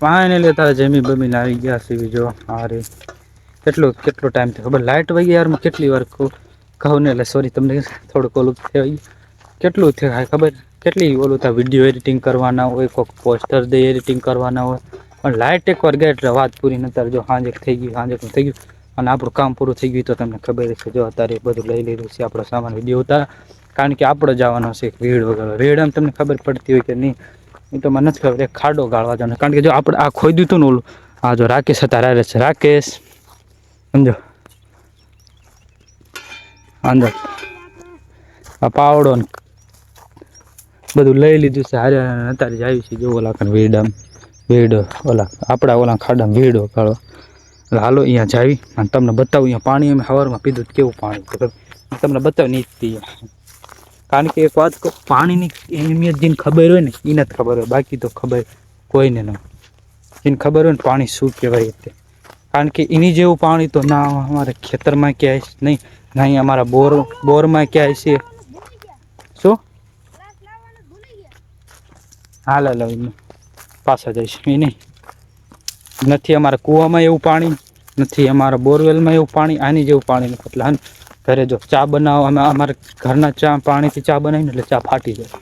Finally તારે જમી બમીને આવી ગયા સીવી જો. આ રે કેટલો કેટલો ટાઈમ થયો? ખબર લાઇટ વહી યારમાં કેટલી વાર કહું કહું ને એટલે સોરી તમને થોડુંક ઓલું થઈ કેટલું થયું? ખબર. કેટલી ઓલું થાય વીડિયો એડિટિંગ કરવાના હોય કોઈક પોસ્ટર દે એડિટિંગ કરવાના હોય. પણ લાઇટ એકવાર ગયા એટલે વાત પૂરી નતર જો સાંજે થઈ ગયું, સાંજે થઈ ગયું. અને આપણું કામ પૂરું થઈ ગયું તો તમને ખબર છે જો અત્યારે બધું લઈ લીધું છે, આપણો સામાન વીડિયો ઉતાર. કારણ કે આપણે જવાનો છે ભીડ વગર. રેડ આમ તમને ખબર પડતી હોય કે નહીં. એ તો મને નથી ખબર એક ખાડો ગાળવા જવાનો કારણ કે જો આપણે આ ખોઈ દીધું ને ઓલું, આ જો રાકેશ હતા રારે છે. રાકેશ, સમજો? અંદર. આ પાવડો ને બધું લઈ લીધું છે. હારે અત્યારે જ આવી છે જો ઓલા કણ વીડમ. વીડો, ઓલા આપણા ઓલા ખાડામાં વીડો કાળો એટલે હાલો અહીંયા જાવી અને તમને બતાવું, અહીંયા પાણી અમે સવારમાં પીધું કેવું પાણી તમને બતાવું નહીં પીએ કારણ કે એક વાત પાણીની અહેમિયત જેને ખબર હોય ને એને જ ખબર હોય. બાકી તો ખબર કોઈને ન જેને ખબર હોય ને પાણી શું કહેવાય તે. કારણ કે એની જેવું પાણી તો ના અમારે ખેતરમાં ક્યાંય છે નહીં, ના અમારા બોર, બોરમાં ક્યાંય છે. શું? હાલ હાલ પાછા જઈશ. એ નહીં. નથી અમારા કૂવામાં એવું પાણી, નથી અમારા બોરવેલમાં એવું પાણી, આની જેવું પાણી નથી. એટલે ઘરે જો ચા બનાવો અમે અમારે ઘરના ચા પાણીથી ચા બનાવીને એટલે ચા ફાટી જાય.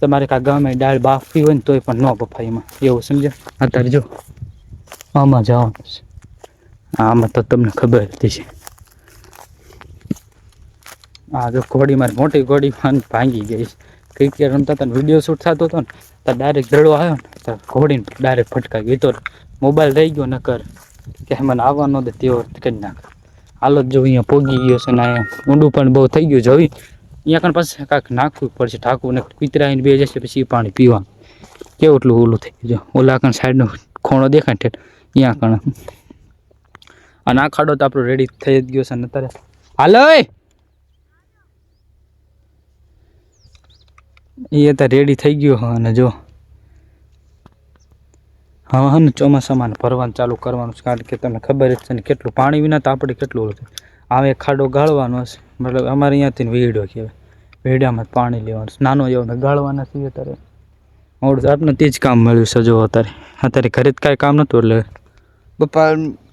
તમારે કાં ગમે દાળ બાફી હોય ને તોય પણ ન બફાય એમાં. એવું સમજે અત્યારે જો આમાં જવાનું છે. આમાં તો તમને ખબર હતી છે આ જો ઘોડી મારી મોટી ઘોડી માં ભાંગી ગઈ છે. ક્રિકેટ રમતા હતા વીડિયો શૂટ થતો હતો ને તો ડાયરેક્ટ દડો આવ્યો ને તો ઘોડીને ડાયરેક્ટ ફટકાઈ ગઈ તો મોબાઈલ રહી ગયો નકર. કે મને આવવા ન દે તેવો કરી. નાખ હાલો જો અહીંયા પોગી ગયો છે ને અહીંયા ઊંડું પણ બહુ થઈ ગયું જોઈ અહીંયા કણ પાસે કાંક નાખવું પડશે ઠાકવું ને કૂતરાઈને બે જશે પછી પાણી પીવાનું. કેવું એટલું ઓલું થઈ ગયું ઓલા કણ સાઈડનો ખોણો દેખાય ઠેઠ, અહીંયા કણ અને આ ખાડો તો આપણો રેડી થઈ જ ગયો છે ને અત્યારે. હાલો એ! તો રેડી થઈ ગયો અને જો હા હા ચોમાસામાં ભરવાનું ચાલુ કરવાનું છે, કારણ કે તમને ખબર જ છે ને કેટલું પાણી વિના તો આપણે કેટલું ઓલું આવે ખાડો ગાળવાનો હશે, મતલબ અમારે અહીંયાથી વીડો કહેવાય. વેડિયામાં જ પાણી લેવાનું છે. નાનો એવો ગાળવાના છીએ અત્યારે. મોડું આપને તે જ કામ મળ્યું છે જો અત્યારે. અત્યારે ઘરે જ કાંઈ કામ નહોતું એટલે પપ્પા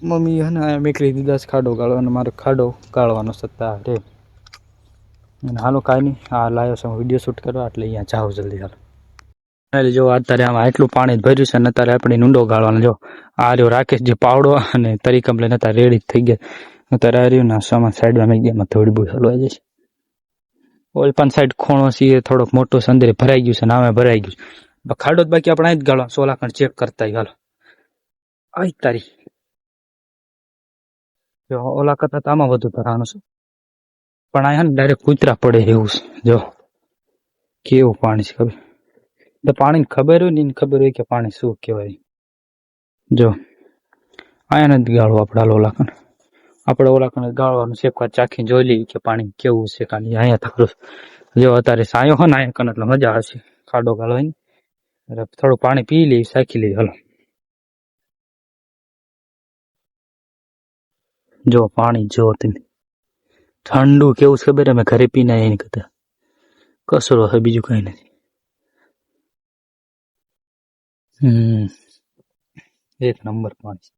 મમ્મી હે ને મેકલી દીધા છે ખાડો ગાળવાનો મારે ખાડો ગાળવાનો સત્તા રે અને હાલો કાંઈ નહીં. આ લાવ્યો છે વીડિયો શૂટ કરવા, એટલે અહીંયા જાઓ જલ્દી હાલો. એટલે જો, અત્યારે આમાં એટલું પાણી ભર્યું છે ને અત્યારે આપણે ઊંડો ગાળવાનો, જો, આ રહ્યો રાકેશ જે પાવડો અને તરીકમ લઈને અત્યારે રેડી થઈ ગયા. અત્યારે આ રહ્યું ને સામાન સાઈડમાં મેં ગયા થોડી બહુ હલવાઈ જશે. ઓલ પણ સાઈડ ખોણો છે થોડોક મોટો છે ભરાઈ ગયું છે, નામે ભરાઈ ગયું છે. ખાડો બાકી આપણે અહીં જ ગાળવા, સોલા ખંડ ચેક કરતા હાલો. આઈ તારી. જો, ઓલા કરતા તો આમાં વધુ ભરાવાનું છે. પણ અહીંયા ડાયરેક્ટ કૂતરા પડે એવું છે, જો. કેવું પાણી છે ખબર? તો પાણીની ખબર હોય ને ખબર હોય કે પાણી શું કહેવાય. જો અહીંયા નથી ગાળવું આપણે હાલો ઓલા કણ આપણે ઓલા કણ ગાળવાનું છે, એક વાર ચાખીને જોઈ લઈએ કે પાણી કેવું છે કારણ અહીંયા થતું જો અત્યારે સાયો હોય ને અહીંયા કણ એટલે મજા આવશે. ખાડો ગાળવાની એટલે થોડું પાણી પી લઈએ, સાખી લઈએ, હલો. જો પાણી જો તમે. ઠંડુ કેવું છે ખબર? અમે ઘરે પીને એની કરતા. કસરો છે, બીજું કઈ નથી. હમ. એક નંબર પાણી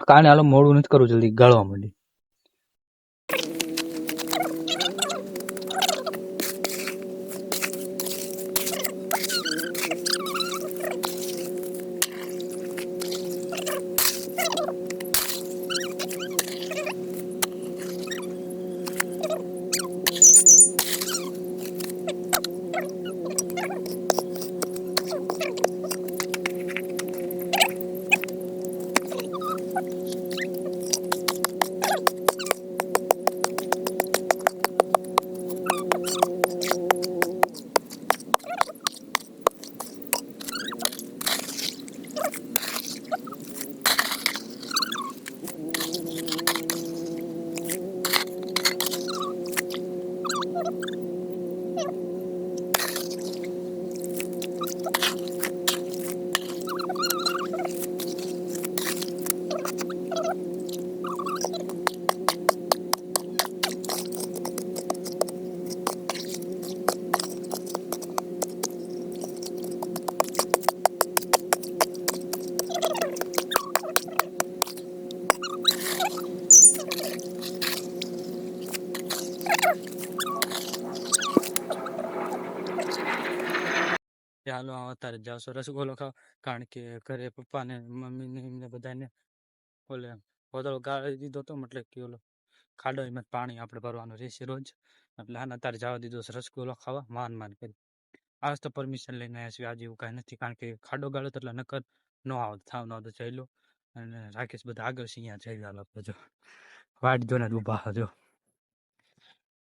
કાને હાલો મોડું નથી કરવું જલ્દી ગાળવા માંડી. હાલો આ અત્યારે જ જાવશો રસગુલ્લો ખાવ. કારણ કે ઘરે પપ્પાને, મમ્મીને, એમને બધાને ઓલે હોદળો ગાળી દીધો તો મતલબ કે ઓલો ખાડો એમાં પાણી આપણે ભરવાનું રહેશે રોજ. એટલે આને અત્યારે જવા દીધો છે રસગુલ્લો ખાવા. માન માન કરી. આજ તો પરમિશન લઈને આવ્યા છીએ. આજે એવું કાંઈ નથી. કારણ કે ખાડો ગાળો તો એટલે નકર ન આવત, થાવ ન આવતો, જઈ લો. અને રાકેશ બધા આગળ છે, અહીંયા જઈ ગયા આપણે જો. વાટ જોઈને જ ઊભા જો.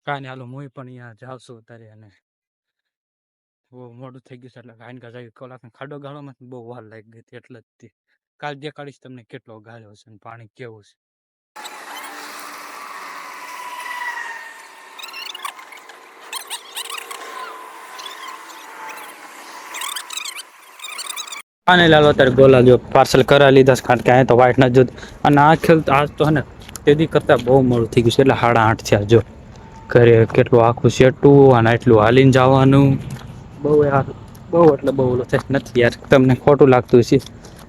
કાંઈ હાલો હું પણ અહીંયા જાઉં છું અત્યારે અને બહુ મોડું થઈ ગયું છે, એટલે ગાયન જાય કલાક ખાડો ગાળવામાં બહુ વાર લાગી ગઈ હતી, એટલે જ કાલ દેખાડીશ તમને કેટલો ગાળ્યો છે પાણી કેવું છે. અને લાલો અત્યારે ગોલા જો પાર્સલ કરાવી લીધા છે, કારણ કે અહીંયા તો વ્હાઈટ ના જોત. અને આ ખેલ આજ તો હે ને તેથી કરતાં બહુ મોડું થઈ ગયું છે, એટલે સાડા આઠ થયા, જો. ઘરે કેટલું આખું સેટું અને એટલું હાલીને જવાનું. બહુ યાર બહુ એટલે બહુ ઓલો થાય. નથી યાર, તમને ખોટું લાગતું છે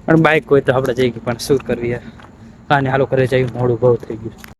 પણ બાઇક હોય તો આપણે જઈ પણ શું કરવી યાર? કાને હાલો કરે જઈ મોડું બહુ થઈ ગયું.